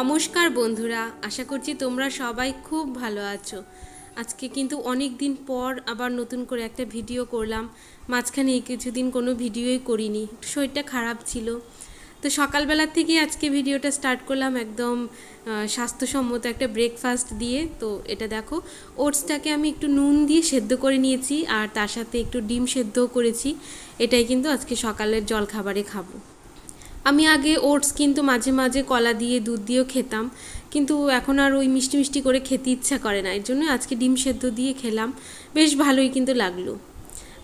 নমস্কার বন্ধুরা, আশা করছি তোমরা সবাই খুব ভালো আছো। আজকে কিন্তু অনেক দিন পর আবার নতুন করে একটা ভিডিও করলাম। মাঝখানে কিছুদিন কোনো ভিডিওই করিনি শরীরটা খারাপ ছিল। তো সকালবেলার থেকে আজকে ভিডিওটা স্টার্ট করলাম একদম স্বাস্থ্যসম্মত একটা ব্রেকফাস্ট দিয়ে। তো এটা দেখো, ওটসটাকে আমি একটু নুন দিয়ে সেদ্ধ করে নিয়েছি আর তার সাথে একটু ডিম সেদ্ধও করেছি। এটাই কিন্তু আজকে সকালের জলখাবারে খাব। আমি আগে ওটস কিন্তু মাঝে মাঝে কলা দিয়ে, দুধ দিয়েও খেতাম। কিন্তু এখন আর ওই মিষ্টি মিষ্টি করে খেতে ইচ্ছা করে না। এর জন্য আজকে ডিম সেদ্ধ দিয়ে খেলাম। বেশ ভালোই কিন্তু লাগল।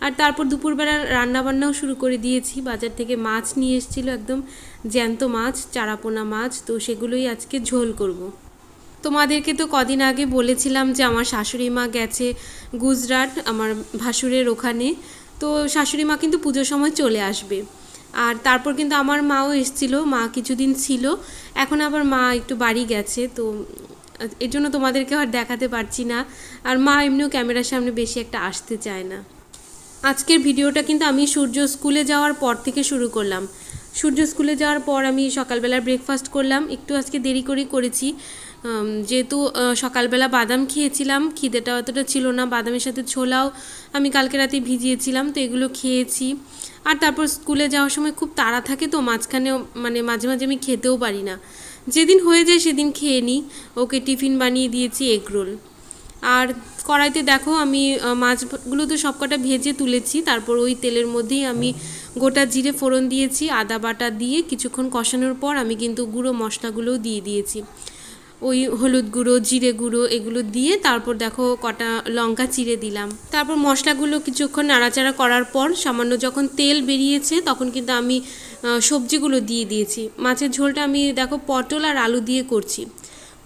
আর তারপর দুপুরবেলা রান্নাবান্নাও শুরু করে দিয়েছি। বাজার থেকে মাছ নিয়ে এসেছিল একদম জ্যান্ত মাছ, চারাপোনা মাছ। তো সেগুলোই আজকে ঝোল করব। তোমাদেরকে তো কদিন আগে বলেছিলাম যে আমার শাশুড়ি মা গেছে গুজরাট, আমার ভাসুরের ওখানে। তো শাশুড়ি মা কিন্তু পুজোর সময় চলে আসবে। আর তারপর কিন্তু আমার মাও এসেছিল, মা কিছুদিন ছিল, এখন আবার মা একটু বাড়ি গেছে, তো এর জন্য তোমাদেরকে আর দেখাতে পারছি না, আর মা এমনিও ক্যামেরার সামনে বেশি একটা আসতে চায় না। আজকের ভিডিওটা কিন্তু আমি সূর্য স্কুলে যাওয়ার পর থেকে শুরু করলাম সূর্য স্কুলে যাওয়ার পর আমি সকালবেলা ব্রেকফাস্ট করলাম। একটু আজকে দেরি করেই করেছি। যেহেতু সকালবেলা বাদাম খেয়েছিলাম, খিদেটা অতটা ছিল না, বাদামের সাথে ছোলাও আমি কালকে রাতে ভিজিয়েছিলাম, তো এগুলো খেয়েছি। আর তারপর স্কুলে যাওয়ার সময় খুব তাড়া থাকে তো মাঝখানে মানে মাঝে মাঝে আমি খেতেও পারি না। যেদিন হয়ে যায় সেদিন খেয়ে নিই। ওকে টিফিন বানিয়ে দিয়েছি এগ রোল। আর কড়াইতে দেখো আমি মাছগুলো তো সবকটা ভেজে তুলেছি, তারপর ওই তেলের মধ্যেই আমি গোটা জিরে ফোড়ন দিয়েছি, আদা বাটা দিয়ে কিছুক্ষণ কষানোর পর আমি কিন্তু গুঁড়ো মশলাগুলোও দিয়ে দিয়েছি। ওই হলুদ গুঁড়ো, জিরে গুঁড়ো এগুলো দিয়ে তারপর দেখো কটা লঙ্কা চিড়ে দিলাম। তারপর মশলাগুলো কিছুক্ষণ নাড়াচাড়া করার পর সামান্য যখন তেল বেরিয়েছে তখন কিন্তু আমি সবজিগুলো দিয়ে দিয়েছি। মাছের ঝোলটা আমি দেখো পটল আর আলু দিয়ে করছি।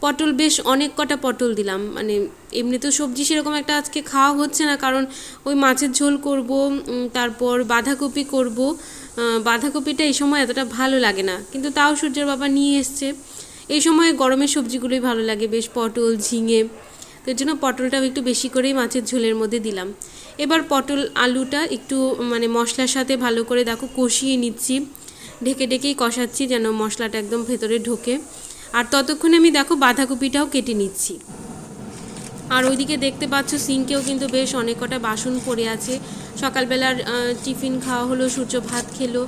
পটল বেশ অনেক কটা পটল দিলাম। মানে এমনি তো সবজি সেরকম একটা আজকে খাওয়া হচ্ছে না, কারণ ওই মাছের ঝোল করব তারপর বাঁধাকপি করব। বাঁধাকপিটা এই সময় এতটা ভালো লাগে না, কিন্তু তাও সূর্যের বাবা নিয়ে এসছে। এই সময় গরমের সবজিগুলোই ভালো লাগে, বেশ পটল, ঝিঙে। তো এর জন্য পটলটাও একটু বেশি করেই মাছের ঝোলের মধ্যে দিলাম। এবার পটল আলুটা একটু মানে মশলার সাথে ভালো করে দেখো কষিয়ে নিচ্ছি। ঢেকে ঢেকেই কষাচ্ছি যেন মশলাটা একদম ভেতরে ঢোকে। আর ততক্ষণে আমি দেখো বাঁধাকপিটাও কেটে নিচ্ছি। আর ওইদিকে দেখতে পাচ্ছ সিঙ্কেও কিন্তু বেশ অনেক কটা বাসন পড়ে আছে। সকালবেলার টিফিন খাওয়া হলো, সূর্য ভাত খেলো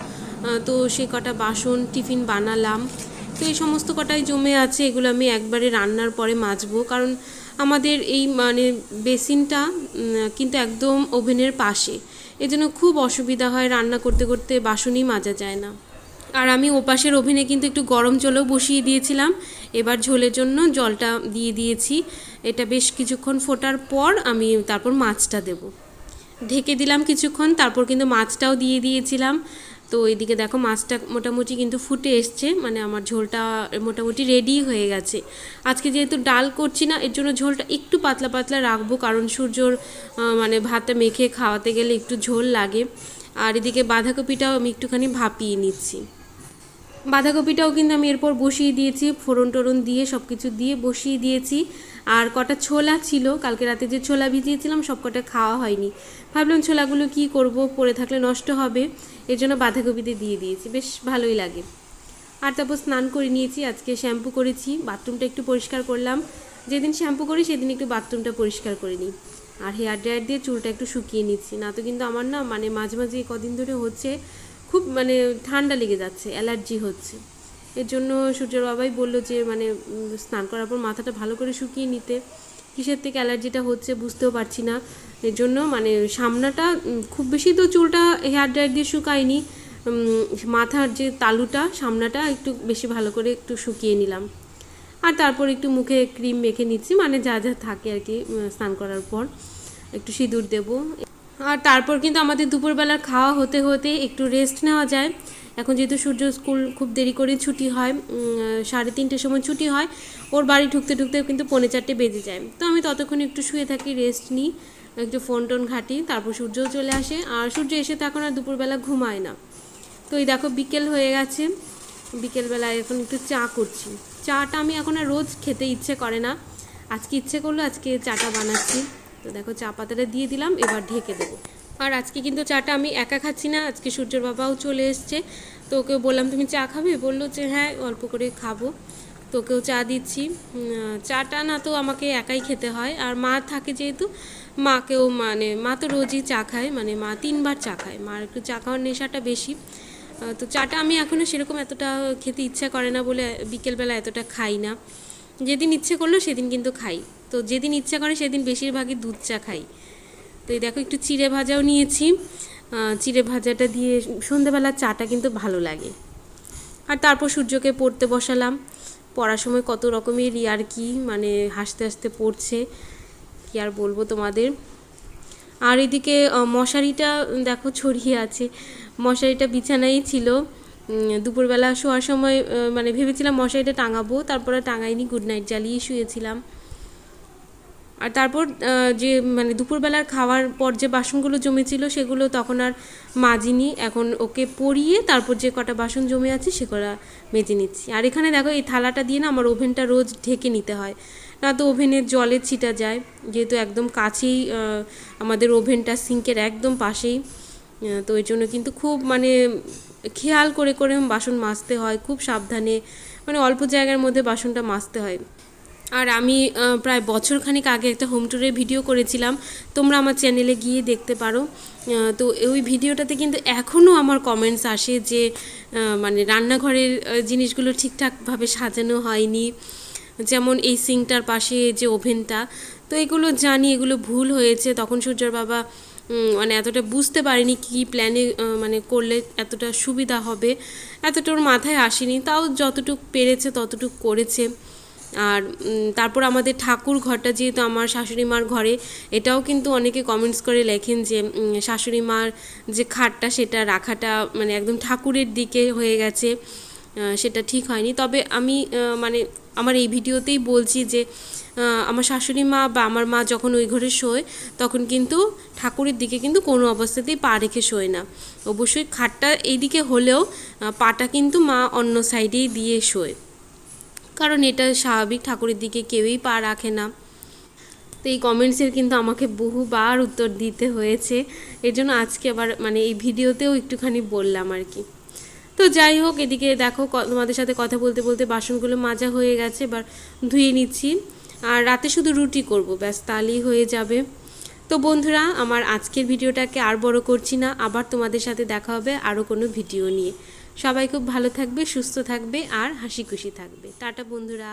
তো সে কটা বাসন টিফিন বানালাম। তো এই সমস্ত কটাই জমে আছে, এগুলো আমি একবারে রান্নার পরে মাজবো। কারণ আমাদের এই মানে বেসিনটা কিন্তু একদম ওভেনের পাশে। এজন্য খুব অসুবিধা হয় রান্না করতে করতে বাসনই মাজা যায় না। আর আমি ওপাশের ওভেনে কিন্তু একটু গরম জলও বসিয়ে দিয়েছিলাম। এবার ঝোলের জন্য জলটা দিয়ে দিয়েছি। এটা বেশ কিছুক্ষণ ফোটার পর আমি তারপর মাছটা দেব। ঢেকে দিলাম কিছুক্ষণ, তারপর কিন্তু মাছটাও দিয়ে দিয়েছিলাম। তো এদিকে দেখো মাছটা মোটামুটি কিন্তু ফুটে এসছে মানে আমার ঝোলটা মোটামুটি রেডি হয়ে গেছে। আজকে যেহেতু ডাল করছি না, এর জন্য ঝোলটা একটু পাতলা পাতলা রাখব, কারণ সূর্যর মানে ভাতটা মেখে খাওয়াতে গেলে একটু ঝোল লাগে। আর এদিকে বাঁধাকপিটাও আমি একটুখানি ভাপিয়ে নিচ্ছি। বাঁধাকপিটাও কিন্তু আমি এরপর বসিয়ে দিয়েছি, ফোড়ন টোড়ন দিয়ে সব কিছু দিয়ে বসিয়ে দিয়েছি। আর কটা ছোলা ছিল, কালকে রাতে যে ছোলা ভিজিয়েছিলাম সব কটা খাওয়া হয়নি। ভাবলাম ছোলাগুলো কি করব পরে থাকলে নষ্ট হবে এর জন্য বাঁধাকপিতে দিয়ে দিয়েছি, বেশ ভালোই লাগে। আর তারপর স্নান করে নিয়েছি, আজকে শ্যাম্পু করেছি, বাথরুমটা একটু পরিষ্কার করলাম। যেদিন শ্যাম্পু করি, সেদিন একটু বাথরুমটা পরিষ্কার করে নিই। আর হেয়ার ড্রায়ার দিয়ে চুলটা একটু শুকিয়ে নিচ্ছি, না তো কিন্তু আমার না মানে মাঝে মাঝে কদিন ধরে হচ্ছে খুব মানে ঠান্ডা লেগে যাচ্ছে, অ্যালার্জি হচ্ছে। এর জন্য সূর্যের বাবাই বলল যে মানে স্নান করার পর মাথাটা ভালো করে শুকিয়ে নিতে। কিসের থেকে অ্যালার্জিটা হচ্ছে বুঝতেও পারছি না। এর জন্য মানে সামনাটা খুব বেশি তো চুলটা হেয়ার ড্রায়ার দিয়ে শুকায়নি। মাথার যে তালুটা, সামনাটা একটু বেশি ভালো করে একটু শুকিয়ে নিলাম। আর তারপর একটু মুখে ক্রিম মেখে নিচ্ছি মানে যা যা থাকে আর কি স্নান করার পর। একটু সিঁদুর দেবো। আর তারপর কিন্তু আমাদের দুপুরবেলা খাওয়া হতে হতে একটু রেস্ট নেওয়া যায়। এখন যেহেতু সূর্য স্কুল খুব দেরি করে ছুটি হয় সাড়ে তিনটের সময় ছুটি হয়, ওর বাড়ি ঢুকতে ঢুকতে কিন্তু পৌনে চারটে বেজে যায়। তো আমি ততক্ষণ একটু শুয়ে থাকি রেস্ট নিই, একটু ফোন টোন ঘাঁটি, তারপর সূর্যও চলে আসে। আর সূর্য এসে তো এখন আর দুপুরবেলা ঘুমায় না। তো এই দেখো বিকেল হয়ে গেছে, বিকেলবেলায় এখন একটু চা করছি। চাটা আমি এখন আর রোজ খেতে ইচ্ছে করে না। আজকে ইচ্ছে করল আজকে চাটা বানাচ্ছি। তো দেখো চা পাতাটা দিয়ে দিলাম, এবার ঢেকে দেবো। আর আজকে কিন্তু চাটা আমি একা খাচ্ছি না, আজকে সূর্যের বাবাও চলে এসছে। তো ওকে বললাম, তুমি চা খাবে? বলল যে হ্যাঁ অল্প করে খাব। তোকেও চা দিচ্ছি। চাটা না তো আমাকে একাই খেতে হয়। আর মা থাকে যেহেতু, মাকেও মানে মা তো রোজই চা খায় মানে মা তিনবার চা খায়। মার একটু চা খাওয়ার নেশাটা বেশি। তো চাটা আমি এখনও সেরকম এতটা খেতে ইচ্ছা করে না বলে বিকেলবেলা এতটা খাই না। যেদিন ইচ্ছে করল সেদিন কিন্তু খাই। তো যেদিন ইচ্ছা করে সেদিন বেশিরভাগই দুধ চা খাই। তো এই দেখো একটু চিড়ে ভাজাও নিয়েছি। চিড়ে ভাজাটা দিয়ে সন্ধেবেলার চাটা কিন্তু ভালো লাগে। আর তারপর সূর্যকে পড়তে বসালাম। পড়ার সময় কত রকমের আর কি মানে হাসতে হাসতে পড়ছে। কি আর বলব তোমাদের? আর এদিকে মশারিটা দেখো ছড়িয়ে আছে। মশারিটা বিছানায় ছিল। দুপুরবেলা শোয়ার সময় মানে ভেবেছিলাম মশারিটা টাঙাবো, তারপরে টাঙাইনি গুড নাইট জ্বালিয়ে শুয়েছিলাম। আর তারপর যে মানে দুপুরবেলার খাওয়ার পর যে বাসনগুলো জমেছিল সেগুলো তখন আর মাজিনি। এখন ওকে পরিয়ে তারপর যে কটা বাসন জমে আছে সে কটা মেজে নিচ্ছি। আর এখানে দেখো, এই থালাটা দিয়ে না আমার ওভেনটা রোজ ঢেকে নিতে হয়। না তো ওভেনের জলে ছিটা যায়, যেহেতু একদম কাছেই আমাদের ওভেনটা সিঙ্কের একদম পাশেই। তো ওই জন্য কিন্তু খুব মানে খেয়াল করে করে বাসন মাজতে হয়, খুব সাবধানে মানে অল্প জায়গার মধ্যে বাসনটা মাজতে হয়। আর আমি প্রায় বছরখানিক আগে একটা হোম ট্যুরের ভিডিও করেছিলাম, তোমরা আমার চ্যানেলে গিয়ে দেখতে পারো। তো ওই ভিডিওটাতে কিন্তু এখনও আমার কমেন্টস আসে যে মানে রান্নাঘরের জিনিসগুলো ঠিকঠাকভাবে সাজানো হয়নি। যেমন এই সিঙ্কটার পাশে যে ওভেনটা তো এগুলো জানি, এগুলো ভুল হয়েছে। তখন সূর্যর বাবা মানে এতটা বুঝতে পারিনি কী প্ল্যানে মানে করলে এতটা সুবিধা হবে। এতটা ওর মাথায় আসেনি, তাও যতটুক পেরেছে ততটুক করেছে। আর তারপর আমাদের ঠাকুর ঘরটা যেহেতু আমার শাশুড়ি মার ঘরে, এটাও কিন্তু অনেকে কমেন্টস করে লেখেন যে শাশুড়ি মার যে খাটটা, সেটা রাখাটা মানে একদম ঠাকুরের দিকে হয়ে গেছে। সেটা ঠিক হয়নি। তবে আমি মানে আমার এই ভিডিওতেই বলছি যে আমার শাশুড়ি মা বা আমার মা যখন ওই ঘরে শোয়, তখন কিন্তু ঠাকুরের দিকে কিন্তু কোনো অবস্থাতেই পা রেখে শোয় না। অবশ্যই খাটটা এইদিকে হলেও পাটা কিন্তু মা অন্য সাইডেই দিয়ে শোয়। কারণ এটা স্বাভাবিক ঠাকুরের দিকে কেউই পা রাখে না। তো এই কমেন্টসের কিন্তু আমাকে বহুবার উত্তর দিতে হয়েছে। এর জন্য আজকে আবার মানে এই ভিডিওতেও একটুখানি বললাম আর কি। তো যাই হোক, এদিকে দেখো তোমাদের সাথে কথা বলতে বলতে বাসনগুলো মাজা হয়ে গেছে, এবার ধুয়ে নিচ্ছি। আর রাতে শুধু রুটি করব, ব্যাস তাহলেই হয়ে যাবে। তো বন্ধুরা, আমার আজকের ভিডিওটাকে আর বড় করছি না, আবার তোমাদের সাথে দেখা হবে আরও কোনো ভিডিও নিয়ে। সবাই খুব ভালো থাকবে, সুস্থ থাকবে, আর হাসি খুশি থাকবে। টাটা বন্ধুরা।